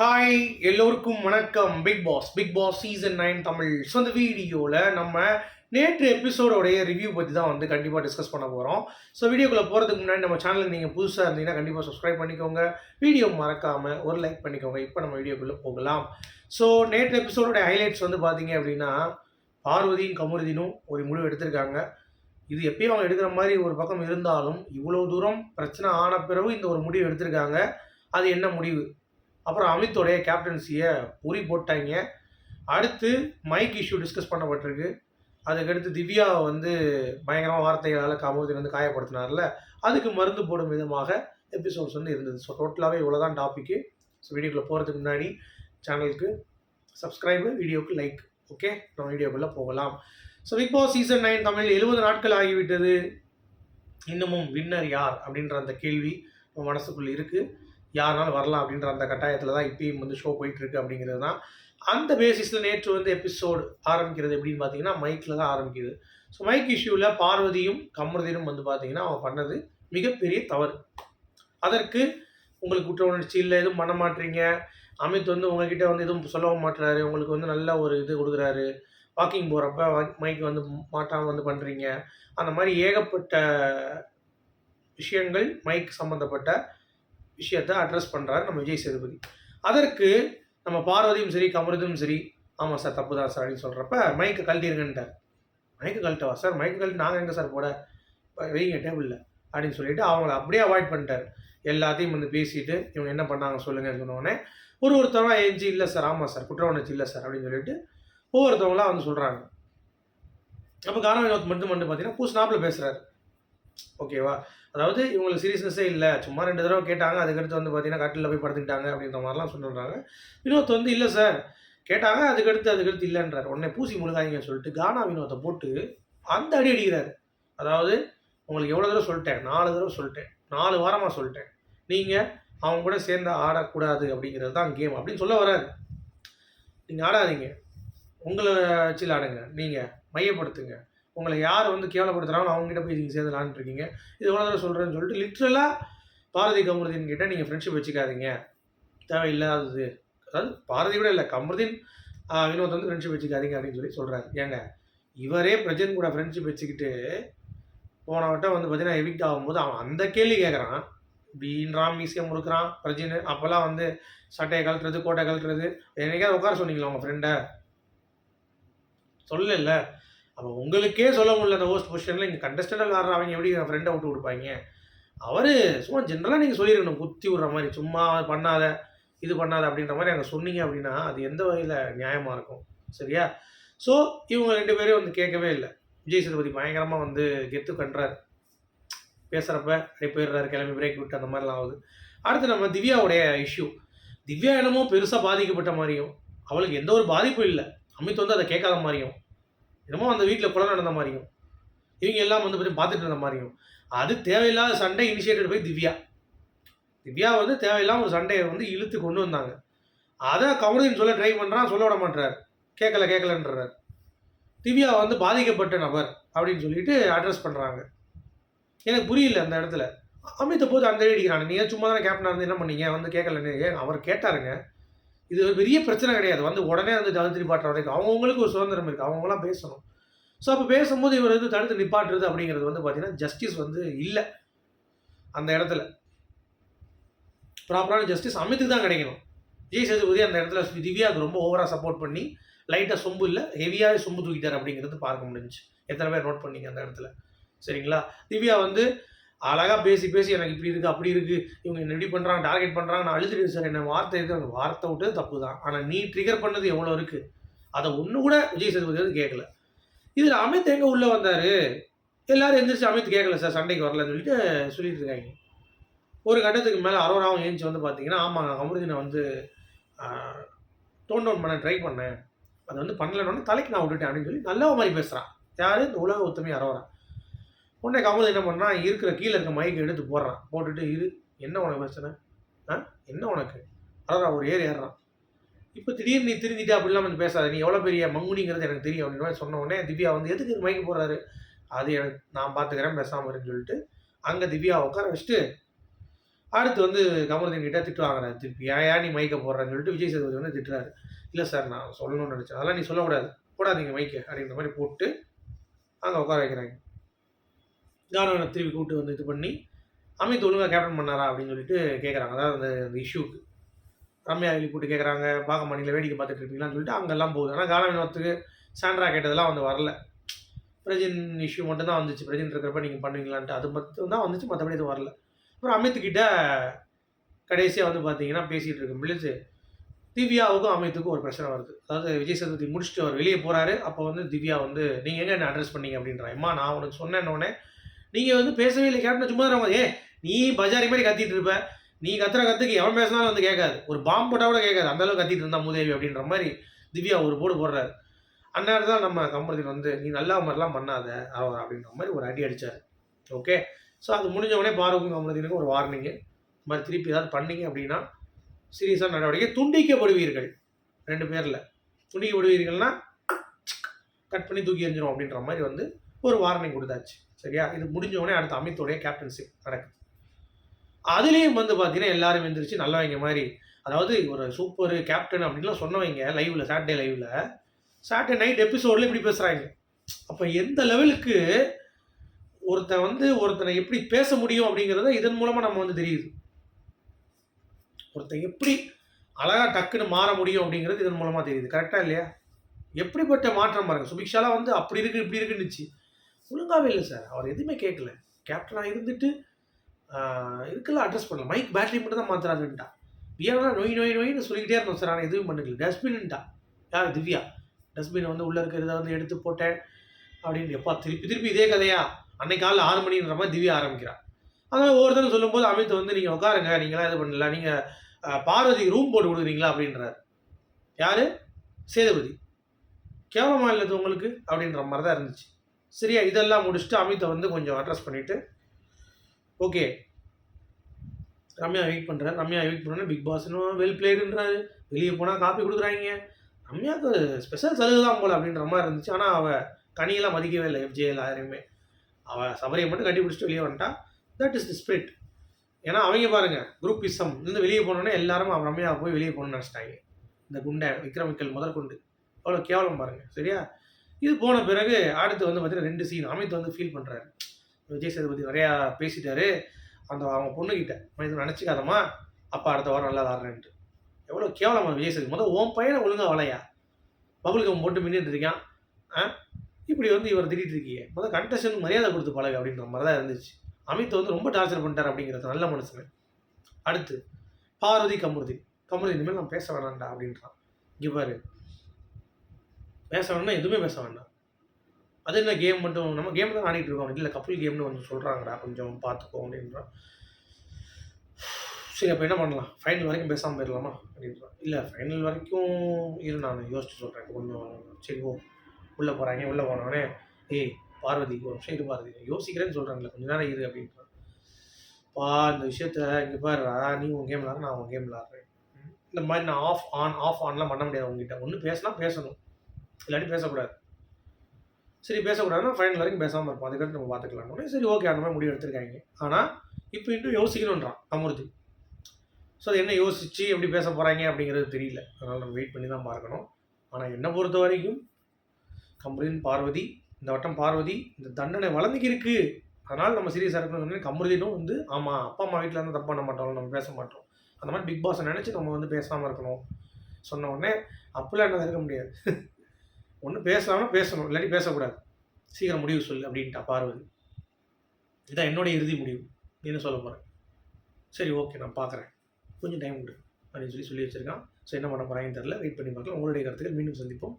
Hi எல்லோருக்கும் வணக்கம். Bigg Boss Bigg Boss season nine Tamil. So அந்த வீடியோவில் நம்ம நேற்று எபிசோடோடைய ரிவ்யூ பற்றி தான் வந்து கண்டிப்பாக டிஸ்கஸ் பண்ண போகிறோம் ஸோ வீடியோக்குள்ளே போகிறதுக்கு முன்னாடி நம்ம சேனலுக்கு நீங்கள் புதுசாக இருந்தீங்கன்னா கண்டிப்பாக சப்ஸ்கிரைப் பண்ணிக்கோங்க. வீடியோ மறக்காமல் ஒரு லைக் பண்ணிக்கோங்க. இப்போ நம்ம வீடியோக்குள்ளே போகலாம். ஸோ நேற்று எபிசோடோடைய ஹைலைட்ஸ் வந்து பார்த்தீங்க அப்படின்னா பார்வதியும் கமருதினும் ஒரு முடிவு எடுத்திருக்காங்க. இது எப்பயும் அவங்க எடுக்கிற மாதிரி ஒரு பக்கம் இருந்தாலும் இவ்வளோ தூரம் பிரச்சனை ஆன பிறகு இந்த ஒரு முடிவு எடுத்திருக்காங்க. அது என்ன முடிவு? அப்புறம் அமித்துடைய கேப்டன்சியை உரி போட்டாங்க. அடுத்து மைக் இஷ்யூ டிஸ்கஸ் பண்ணப்பட்டிருக்கு. அதுக்கடுத்து திவ்யா வந்து பயங்கரமாக வார்த்தைகளால் காமோதின் வந்து காயப்படுத்தினார்ல. அதுக்கு மருந்து போடும் விதமாக எபிசோட்ஸ் வந்து இருந்தது. ஸோ டோட்டலாகவே இவ்வளோ தான் டாப்பிக்கு ஸோ வீடியோக்குள்ளே போகிறதுக்கு முன்னாடி சேனலுக்கு சப்ஸ்கிரைபு வீடியோக்கு லைக் ஓகே நம்ம வீடியோக்குள்ளே போகலாம். So Bigg Boss season nine Tamil எழுபது நாட்கள் ஆகிவிட்டது. இன்னமும் வின்னர் யார் அப்படின்ற அந்த கேள்வி நம்ம மனசுக்குள்ளே இருக்குது யாருனாலும் வரலாம் அப்படின்ற அந்த கட்டாயத்தில் தான் இப்பயும் வந்து ஷோ போயிட்டு இருக்கு அப்படிங்கிறது தான். அந்த பேசிஸில் நேற்று வந்து எபிசோடு ஆரம்பிக்கிறது எப்படின்னு பார்த்தீங்கன்னா மைக்கில் தான் ஆரம்பிக்குது. ஸோ மைக் இஷ்யூவில் பார்வதியும் கமருதீனும் வந்து பார்த்தீங்கன்னா அவன் பண்ணது மிகப்பெரிய தவறு. அதற்கு உங்களுக்கு குற்ற உணர்ச்சி இல்லை எதுவும் பண்ண மாட்டீங்க. அமித் வந்து உங்ககிட்ட வந்து எதுவும் சொல்லவும் மாட்டுறாரு. உங்களுக்கு வந்து நல்ல ஒரு இது கொடுக்குறாரு. வாக்கிங் போகிறப்ப மைக் வந்து மாட்டாமல் வந்து பண்ணுறீங்க அந்த மாதிரி ஏகப்பட்ட விஷயங்கள் மைக் சம்மந்தப்பட்ட விஷயத்தை அட்ரஸ் பண்ணுறாரு நம்ம விஜய் சேதுபதி. அதற்கு நம்ம பார்வதியும் சரி கமருதும் சரி ஆமாம் சார் தப்பு தான் சார் அப்படின்னு சொல்கிறப்ப மைக்கை கழட்டிருங்கன்ட்டார் மைக்கை கழட்டவா சார்? மைக்கை கழட்டி நாங்கள் எங்கே சார் போட? வைங்க டேபிளில் அப்படின்னு சொல்லிட்டு அவங்கள அப்படியே அவாய்ட் பண்ணிட்டார். எல்லாத்தையும் வந்து பேசிட்டு இவங்க என்ன பண்ணாங்க சொல்லுங்கன்னு சொன்னோடனே ஒரு ஒருத்தவங்க ஏஞ்சி இல்லை சார் ஆமாம் சார் குற்ற உணர்ச்சி இல்லை சார் அப்படின்னு சொல்லிட்டு ஒவ்வொருத்தவங்களாம் வந்து சொல்கிறாங்க அப்போ காரணம் வினோத் மட்டும் மட்டும் பார்த்தீங்கன்னா பூஸ்னாப்பில் பேசுகிறாரு ஓகேவா? அதாவது இவங்களுக்கு சீரியஸ்னஸே இல்லை. சும்மா ரெண்டு தடவை கேட்டாங்க அதுக்கடுத்து வந்து பார்த்தீங்கன்னா கட்டில் போய் படுத்துக்கிட்டாங்க அப்படின்ற மாதிரிலாம் சொல்லுறாங்க வினோத் வந்து இல்லை சார் கேட்டாங்க அதுக்கடுத்து அதுக்கடுத்து இல்லைன்றார். உடனே பூசி முழுகாதீங்கன்னு சொல்லிட்டு கானா வினோத்தை போட்டு அந்த அடி அடிக்கிறார். அதாவது உங்களுக்கு எவ்வளோ தடவை சொல்லிட்டேன்? நாலு தடவை சொல்லிட்டேன். நாலு வாரமாக சொல்லிட்டேன். நீங்கள் அவங்க கூட சேர்ந்து ஆடக்கூடாது அப்படிங்கிறது தான் கேம் அப்படின்னு சொல்ல வராது நீங்கள் ஆடாதீங்க. உங்களை வச்சு ஆடுங்க நீங்கள் மையப்படுத்துங்க. உங்களை யார் வந்து கேவலப்படுத்துகிறாங்களோ அவங்ககிட்ட போய் நீங்கள் சேர்ந்து இருக்கீங்க இது எவ்வளோ தடவை சொல்கிறேன்னு சொல்லிட்டு லிட்ரலாக பாரதி கமருதீன் கிட்ட நீங்கள் ஃப்ரெண்ட்ஷிப் வச்சுக்காதீங்க. தேவையில்லாதது. அதாவது பாரதி கூட இல்லை கமருதீன் வினோத் வந்து ஃப்ரெண்ட்ஷிப் வச்சுக்காதீங்க அப்படின்னு சொல்லி சொல்கிறாரு ஏங்க இவரே பிரஜன் கூட ஃப்ரெண்ட்ஷிப் வச்சுக்கிட்டு போனவட்டம் வந்து பார்த்தீங்கன்னா எவிக்ட் ஆகும்போது அவன் அந்த கேள்வி கேட்குறான் பீன்றான் மியூசியம் கொடுக்குறான் பிரஜின் அப்போல்லாம் வந்து சட்டையை கழட்டுறது கோட்டை கழட்டுறது. என்னைக்காவது உட்கார சொன்னீங்களா உங்கள் ஃப்ரெண்டை சொல்லல. அப்போ உங்களுக்கே சொல்ல முடியல அந்த ஹோஸ்ட் பொசிஷனில் இங்கே கண்டஸ்டண்டாக வர்ற அவங்க எப்படி என் ஃப்ரெண்டை விட்டு கொடுப்பாங்க? அவர் சும்மா ஜென்ரலாக நீங்கள் சொல்லியிருக்கணும் குத்தி விடுற மாதிரி சும்மா பண்ணாத இது பண்ணாத அப்படின்ற மாதிரி அங்கே சொன்னீங்க அப்படின்னா அது எந்த வகையில் நியாயமாக இருக்கும்? சரியா? ஸோ இவங்க ரெண்டு பேரும் வந்து கேட்கவே இல்லை. விஜய் சேதுபதி பயங்கரமாக வந்து கெத்து பண்ணுறாரு பேசுகிறப்ப அப்படியே போயிடுறாரு கிளம்பி பிரேக் விட்டு அந்த மாதிரிலாம் ஆகுது. அடுத்து நம்ம திவ்யாவுடைய இஷ்யூ திவ்யா என்னமோ பெருசாக பாதிக்கப்பட்ட மாதிரியும் அவளுக்கு எந்த ஒரு பாதிப்பும் இல்லை. அமித் வந்து அதை கேட்காத மாதிரியும். என்னமோ அந்த வீட்டில் கொலை நடந்த மாதிரியும். இவங்க எல்லாம் வந்து பற்றி பார்த்துட்டு இருந்த மாதிரியும். அது தேவையில்லாத சண்டை இனிஷியேட்டட் போய் திவ்யா. திவ்யா வந்து தேவையில்லாம ஒரு சண்டையை வந்து இழுத்து கொண்டு வந்தாங்க. அதை கவுனின்னு சொல்ல ட்ரை பண்ணுறான் சொல்ல விட மாட்டார் கேட்கல கேட்கலன்றார். திவ்யா வந்து பாதிக்கப்பட்ட நபர் அப்படின்னு சொல்லிட்டு அட்ரஸ் பண்ணுறாங்க எனக்கு புரியல அந்த இடத்துல. அமித்த போது அந்த அடிக்கிறாங்க நீங்கள் சும்மா தானே கேப்டனாக இருந்து என்ன பண்ணீங்க? வந்து கேட்கலன்னு. ஏன்? அவர் கேட்டாருங்க. இது ஒரு பெரிய பிரச்சனை கிடையாது. வந்து உடனே வந்து தடுத்து நிப்பாட்டுற வரைக்கும் அவங்கவுங்களுக்கு ஒரு சுதந்திரம் இருக்குது அவங்களாம் பேசணும். ஸோ அப்போ பேசும்போது இவர் வந்து தடுத்து நிப்பாட்டுறது அப்படிங்கிறது வந்து பார்த்தீங்கன்னா ஜஸ்டிஸ் வந்து இல்லை. அந்த இடத்துல. ப்ராப்பரான ஜஸ்டிஸ் அமித்துக்கு தான் கிடைக்கணும். விஜய் சேதுபதி அந்த இடத்துல திவ்யாவுக்கு ரொம்ப ஓவராக சப்போர்ட் பண்ணி லைட்டாக சொம்பு இல்லை ஹெவியாகவே சொம்பு தூக்கிட்டார் அப்படிங்கிறது பார்க்க முடிஞ்சுச்சு. எத்தனை பேர் நோட் பண்ணிங்க அந்த இடத்துல. சரிங்களா? திவ்யா வந்து அழகாக பேசி பேசி எனக்கு இப்படி இருக்குது அப்படி இருக்குது இவங்க என்ன இப்படி பண்ணுறாங்க டார்கெட் பண்ணுறாங்க நான் அழுதுட்டு சார். என்ன வார்த்தை எது அந்த வார்த்தை விட்டது தப்பு தான். ஆனால் நீ ட்ரிகர் பண்ணது எவ்வளோ இருக்குது அதை ஒன்று கூட விஜய் சேதுபதி வந்து கேட்கல. இதில் அமித் எங்கே உள்ளே வந்தார்? எல்லாரும் எந்திரிச்சு அமித் கேட்கல சார். சண்டைக்கு வரலன்னு சொல்லிட்டு சொல்லிட்டு இருக்காங்க. ஒரு கட்டத்துக்கு மேலே அரோராவும் ஏஞ்சி வந்து பார்த்தீங்கன்னா ஆமாங்க அமிர்தினை வந்து டோன் டவுன் பண்ண ட்ரை பண்ணேன். அதை வந்து பண்ணலன்னு தலைக்கு நான் விட்டுட்டேன் அப்படின்னு சொல்லி நல்ல மாதிரி பேசுகிறான் யார்? இந்த உலக ஒத்துமை அரோரா. உடனே கமல் என்ன பண்ணா இருக்கிற கீழே இருக்க மைக்கை எடுத்து போடுறான். போட்டுட்டு இரு என்ன உனக்கு பிரச்சனை? ஆ? என்ன உனக்கு? அதான் ஒரு ஏறி ஏறுறான். இப்போ திடீர்னு நீ திருந்திட்டு அப்படிலாம் வந்து பேசாத. நீ எவ்வளோ பெரிய மங்குனிங்கிறது எனக்கு தெரியும் அப்படின்னு மாதிரி சொன்ன உடனே திவ்யா வந்து எதுக்கு மைக்கு போடுறாரு? அது எனக்கு நான் பார்த்துக்கிறேன் பேசாமல் சொல்லிட்டு அங்கே திவ்யா உட்கார வச்சுட்டு அடுத்து வந்து கமருதீன் கிட்ட திட்டு வாங்குறாரு. திருப்பி ஏன் நீ மைக்க போடுறேன்னு சொல்லிட்டு விஜய் சேதுபதி வந்து திட்டுறாரு. இல்லை சார் நான் சொல்லணும்னு நினச்சேன். அதெல்லாம் நீ சொல்லக்கூடாது. போடாதீங்க மைக்கு அப்படின்ற மாதிரி போட்டு அங்கே உட்கார வைக்கிறாங்க. கானவனை திருப்பி கூப்பிட்டு வந்து இது பண்ணி அமித் ஒழுங்காக கேப்டன் பண்ணாரா அப்படின்னு சொல்லிட்டு கேட்குறாங்க அதாவது அந்த அந்த இஷ்யூக்கு ரம்யா வெளி கூப்பிட்டு கேட்குறாங்க பாகமணியில் வேடிக்கை பார்த்துட்டு இருப்பீங்களான்னு சொல்லிட்டு அங்கெல்லாம் போகுது. ஆனால் கான வினோத்துக்கு சாண்ட்ரா கேட்டதெல்லாம் வந்து வரல. பிரஜின் இஷ்யூ மட்டும் தான் வந்துச்சு. பிரஜின் இருக்கிறப்ப நீங்கள் பண்ணுவீங்களான்ட்டு அது மட்டும் தான் வந்துச்சு. மற்றபடி இது வரல. அப்புறம் அமித்துக்கிட்ட கடைசியாக வந்து பார்த்தீங்கன்னா பேசிகிட்டு இருக்கும். பொழுது திவ்யாவுக்கும் அமித்துக்கும் ஒரு பிரச்சனை வருது. அதாவது விஜய் சதுர்த்தி முடிச்சுட்டு அவர் வெளியே போகிறாரு அப்போ வந்து திவ்யா வந்து நீங்கள் எங்கே என்ன அட்ரஸ் பண்ணீங்க? அப்படின்றா அம்மா நான் உனக்கு சொன்னேன்னொடனே நீங்கள் வந்து பேசவே இல்லை கேப்டன் சும்மா தான் ஏ நீ பஜாரி மாதிரி கத்திட்டு இருப்ப. நீ கத்துற கத்துக்கு எவன் பேசினாலும் வந்து கேட்காது. ஒரு பாம்பு போட்டால் கூட கேட்காது. அந்தளவுக்கு கத்திட்டு இருந்தா மூதேவி அப்படின்ற மாதிரி திவ்யா ஒரு போடு போடுறாரு. அந்நேரம் தான் நம்ம கம்பரத்தின் வந்து நீ நல்லா மாதிரிலாம் பண்ணாத அவர் அப்படின்ற மாதிரி ஒரு அடி அடித்தார் ஓகே ஸோ அது முடிஞ்ச உடனே பார்வக்கும் கமலத்தினுக்கும் ஒரு வார்னிங்கு இந்த மாதிரி திருப்பி ஏதாவது பண்ணீங்க அப்படின்னா சீரியஸான நடவடிக்கை. துண்டிக்கப்படுவீர்கள் ரெண்டு பேரில். துண்டிக்கப்படுவீர்கள்னா கட் பண்ணி தூக்கி எறிஞ்சிரும் அப்படின்ற மாதிரி வந்து ஒரு வார்னிங் கொடுத்தாச்சு. சரியா? இது முடிஞ்ச உடனே அடுத்த அமித்தோடைய கேப்டன்ஷிப் நடக்குது. அதுலேயும் வந்து பார்த்தீங்கன்னா எல்லாரும் எந்திரிச்சு நல்லவங்க மாதிரி அதாவது ஒரு சூப்பர் கேப்டன் அப்படின்லாம் சொன்னவங்க லைவில் சாட்டர்டே லைவில் சாட்டர்டே நைட் எபிசோட்ல இப்படி பேசுகிறாங்க அப்போ எந்த லெவலுக்கு ஒருத்தன் வந்து ஒருத்தனை எப்படி பேச முடியும் அப்படிங்கிறத இதன் மூலமாக நம்ம வந்து தெரியுது. ஒருத்தன் எப்படி அழகாக டக்குன்னு மாற முடியும் அப்படிங்கிறது இதன் மூலமாக தெரியுது. கரெக்டாக இல்லையா? எப்படிப்பட்ட மாற்றம் பாருங்க. சுபிக்ஷாலாம் வந்து அப்படி இருக்கு இப்படி இருக்குன்னுச்சு. ஒழுங்காகவே இல்லை சார் அவர் எதுவுமே கேட்கல கேப்டனாக இருந்துட்டு இருக்கலாம் இதுக்கெல்லாம் அட்ரஸ் பண்ணல. மைக் பேட்டரி மட்டும் தான் மாற்றுறாருன்ட்டா பியானா நோய் நோய் நோயின்னு சொல்லிக்கிட்டே இருந்தோம் சார் ஆனால் எதுவும் பண்ணல. டஸ்ட்பின்ட்டா யார்? திவ்யா. டஸ்ட்பினை வந்து உள்ளே இருக்கிறத வந்து எடுத்து போட்டேன். அப்படின்னு எப்பா திருப்பி திருப்பி இதே கதையா? அன்னைக்கு காலைல ஆறு மணின்ற மாதிரி திவ்யா ஆரம்பிக்கிறான் அதனால் ஒவ்வொருத்தரும் சொல்லும்போது அமித் வந்து நீங்கள் உட்காருங்க. நீங்களாம் இது பண்ணல. நீங்கள் பார்வதி ரூம் போட்டு கொடுக்குறீங்களா அப்படின்றார். யார்? சேதுபதி. கேவலமாக இல்லை உங்களுக்கு? அப்படின்ற மாதிரி தான் இருந்துச்சு. சரியா இதெல்லாம் முடிச்சுட்டு அமித்தை வந்து கொஞ்சம் அட்ரஸ் பண்ணிவிட்டு ஓகே ரம்யா வெயிட் பண்ணுறேன் ரம்யா வெயிட் பண்ணோன்னே பிக் பாஸ்னு வெல் பிளேடுன்றாரு வெளியே போனால் காப்பி கொடுக்குறாங்க. ரம்யாவுக்கு ஸ்பெஷல் சலுகை தான் போல அப்படின்ற மாதிரி இருந்துச்சு. ஆனால் அவள் கனியெல்லாம் மதிக்கவே இல்லை எஃப்ஜேஎல் யாரையுமே. அவள் சபரியை மட்டும் கட்டி பிடிச்சிட்டு வெளியே வந்துட்டா. தட் இஸ் தி ஸ்பிரிட் ஏன்னா அவங்க பாருங்க குரூப் இசம் இருந்து வெளியே போனோன்னே எல்லாரும் அவன் ரம்யா போய் வெளியே போகணும்னு நினச்சிட்டாங்க. இந்த குண்டை விக்ரமிக்கல் முதற்கொண்டு. அவ்வளோ கேவலம் பாருங்கள் சரியா? இது போன பிறகு அடுத்து வந்து பார்த்தீங்கன்னா ரெண்டு சீன் அமித் வந்து ஃபீல் பண்ணுறாரு விஜய் சேதுபதி நிறையா பேசிட்டாரு. அந்த அவங்க பொண்ணுக்கிட்ட மனிதன் நினச்சிக்காதம்மா அப்பா அடுத்த வாரம் நல்லா விளாட்றேன்ட்டு எவ்வளோ கேவலமாக விஜய் சேதுபதி. முதல் உன் பையனை ஒழுங்காக வளையா? பபுள் கம் போட்டு மின்னிட்டு இருக்கான். ஆ? இப்படி வந்து இவர் திட்டிட்டு இருக்கியே. முதல் கண்டஸ்டன் மரியாதை கொடுத்து பழகு அப்படின்ற மாதிரி தான் இருந்துச்சு. அமித் வந்து ரொம்ப டார்ச்சர் பண்ணிட்டார் அப்படிங்கிறது நல்ல மனுஷன். அடுத்து பார்வதி கமருதி கமருதி இனிமேல் நான் பேச வேணாம்டா அப்படின்றான். இங்கே பாரு. பேச வேணாம்னா எதுவுமே பேச வேண்டாம். அது என்ன கேம் மட்டும் நம்ம கேம் தான் ஆடிட்டு இருக்கோம். இல்லை கப்புள் கேம்னு கொஞ்சம் சொல்கிறாங்கடா கொஞ்சம் பார்த்துக்கோ அப்படின்றான் சரி அப்போ என்ன பண்ணலாம்? ஃபைனல் வரைக்கும் பேசாமல் போயிடலாமா? அப்படின்றான் இல்லை ஃபைனல் வரைக்கும் இரு நான் யோசிச்சு சொல்கிறேன் கொஞ்சம் சரி ஓ உள்ளே போகிறாங்க உள்ளே போனவொடனே ஏய் பார்வதி ஒரு நிமிஷம் இரு பார்வதி. யோசிக்கிறேன்னு சொல்கிறாங்களே கொஞ்ச நேரம் இரு அப்படின்றான் பா இந்த விஷயத்த இங்கே பாருடா நீ உன் கேம் விளாட்ற நான் உன் கேம் விளாட்றேன் இந்த மாதிரி நான் ஆஃப் ஆன் ஆஃப் ஆன்லாம் பண்ண முடியாது உங்ககிட்ட ஒன்று பேசினா பேசணும். இல்லாட்டி பேசக்கூடாது. சரி பேசக்கூடாதுன்னா ஃபைனல் வரைக்கும் பேசாமல் இருப்போம். அதுக்கடுத்து நம்ம பார்த்துக்கலாம்னு சரி ஓகே அந்த மாதிரி முடிவு எடுத்திருக்காங்க. ஆனால் இப்போ இன்னும் யோசிக்கணுன்றான் அமிர்தி ஸோ அது என்ன யோசிச்சு எப்படி பேச போகிறாங்க அப்படிங்கிறது தெரியல. அதனால் நம்ம வெயிட் பண்ணி தான் பார்க்கணும். ஆனால் என்னை பொறுத்த வரைக்கும் கமருதீன் பார்வதி இந்த வட்டம் பார்வதி இந்த தண்டனை வளர்ந்துக்கிருக்கு அதனால் நம்ம சீரியஸாக இருக்கணும்னு சொன்னேன். கமருதீனும் வந்து ஆமாம் அப்பா அம்மா வீட்டில் இருந்து தப்பு பண்ண மாட்டோம் நம்ம பேச மாட்டோம். அந்த மாதிரி பிக் பாஸை நினச்சி நம்ம வந்து பேசாமல் இருக்கணும். சொன்ன உடனே அப்போல்லாம் என்ன இருக்க முடியாது. ஒன்று பேசலாம்னா பேசணும் இல்லாட்டி பேசக்கூடாது. சீக்கிரம் முடிவு சொல்லு அப்படின்ட்டா பார்வதி. இதான் என்னுடைய இறுதி முடிவு. என்ன சொல்ல போகிறேன் சரி ஓகே நான் பார்க்குறேன் கொஞ்சம் டைம் கொடு அப்படின்னு சொல்லி சொல்லி வச்சுருக்கான். ஸோ என்ன பண்ண போகிறாங்கன்னு தெரில வெயிட் பண்ணி பார்க்கலாம். உங்களுடைய கருத்துக்கள் மீண்டும் சந்திப்போம்.